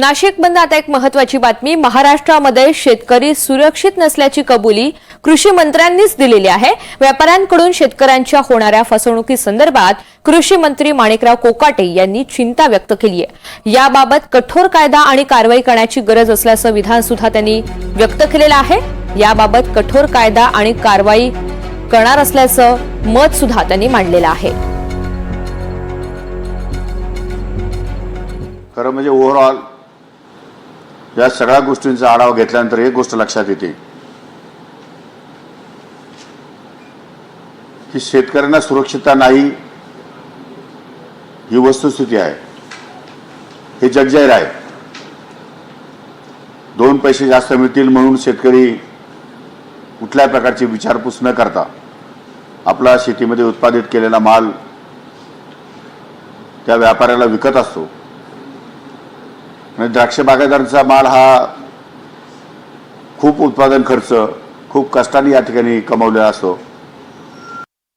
नाशिक बंद आता एक महत्वाची बातमी. महाराष्ट्रामध्ये शेतकरी सुरक्षित नसल्याची कबुली कृषी मंत्र्यांनीच दिलेली आहे. व्यापाऱ्यांकडून शेतकऱ्यांच्या होणाऱ्या फसवणुकीसंदर्भात कृषी मंत्री माणिकराव कोकाटे यांनी चिंता व्यक्त केली आहे याबाबत कठोर कायदा आणि कारवाई करण्याची गरज असल्याचं विधान सुद्धा त्यांनी व्यक्त केलेलं आहे. याबाबत कठोर कायदा आणि कारवाई करणार असल्याचं मत सुद्धा त्यांनी मांडलेलं आहे. खरं म्हणजे ओव्हरऑल या सगळ्या गोष्टींचा आढावा घेतल्यानंतर एक गोष्ट लक्षात येते. की शेतकऱ्यांना सुरक्षितता नाही ही वस्तुस्थिती आहे. हे जगजाहीर आहे. दोन पैसे जास्त मिळतील म्हणून शेतकरी कुठल्या प्रकारची विचारपूस न करता आपला शेतीमध्ये उत्पादित केलेला माल त्या व्यापाऱ्याला विकत असतो. आणि द्राक्ष बागायतदारांचा माल हा खूप उत्पादन खर्च खूप कष्टाने या ठिकाणी कमवलेला असतो.